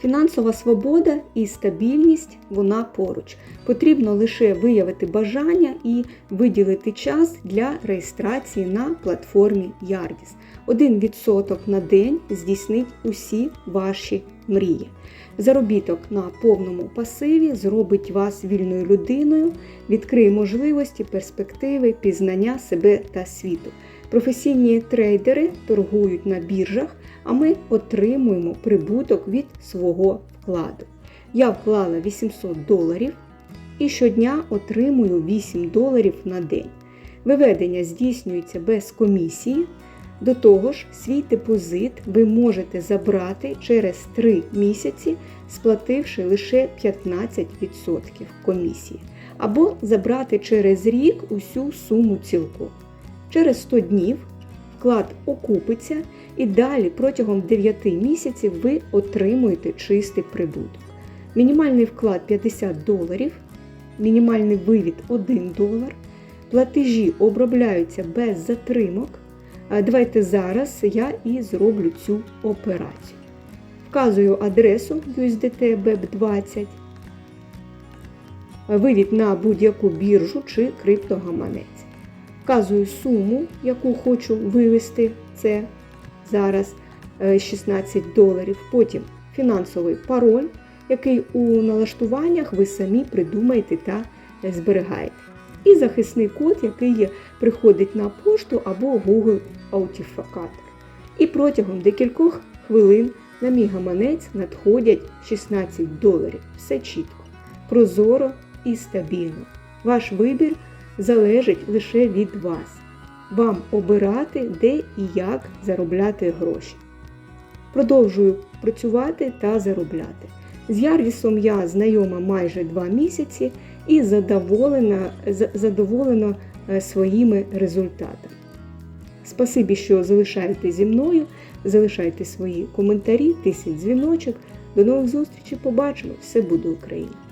Фінансова свобода і стабільність вона поруч. Потрібно лише виявити бажання і виділити час для реєстрації на платформі Ярдіс. 1% на день здійснить усі ваші мрії. Заробіток на повному пасиві зробить вас вільною людиною, відкриє можливості, перспективи, пізнання себе та світу. Професійні трейдери торгують на біржах, а ми отримуємо прибуток від свого вкладу. Я вклала 800 доларів і щодня отримую 8 доларів на день. Виведення здійснюється без комісії. До того ж, свій депозит ви можете забрати через 3 місяці, сплативши лише 15% комісії, або забрати через рік усю суму цілком. Через 100 днів вклад окупиться і далі протягом 9 місяців ви отримуєте чистий прибуток. Мінімальний вклад 50 доларів, мінімальний вивід 1 долар, платежі обробляються без затримок. Давайте зараз я і зроблю цю операцію. Вказую адресу USDT BEP20, вивід на будь-яку біржу чи криптогаманець. Вказую суму, яку хочу вивести, це зараз е, 16 доларів. Потім фінансовий пароль, який у налаштуваннях ви самі придумаєте та зберігаєте. І захисний код, який приходить на пошту або Google аутифікатор. І протягом декількох хвилин на мій гаманець надходять 16 доларів. Все чітко, прозоро і стабільно. Ваш вибір залежить лише від вас. Вам обирати, де і як заробляти гроші. Продовжую працювати та заробляти. З Ярвісом я знайома майже 2 місяці і задоволена, задоволена е, своїми результатами. Спасибі, що залишаєте зі мною, залишайте свої коментарі, тисніть дзвіночок. До нових зустрічей, побачимо! Все буде Україна!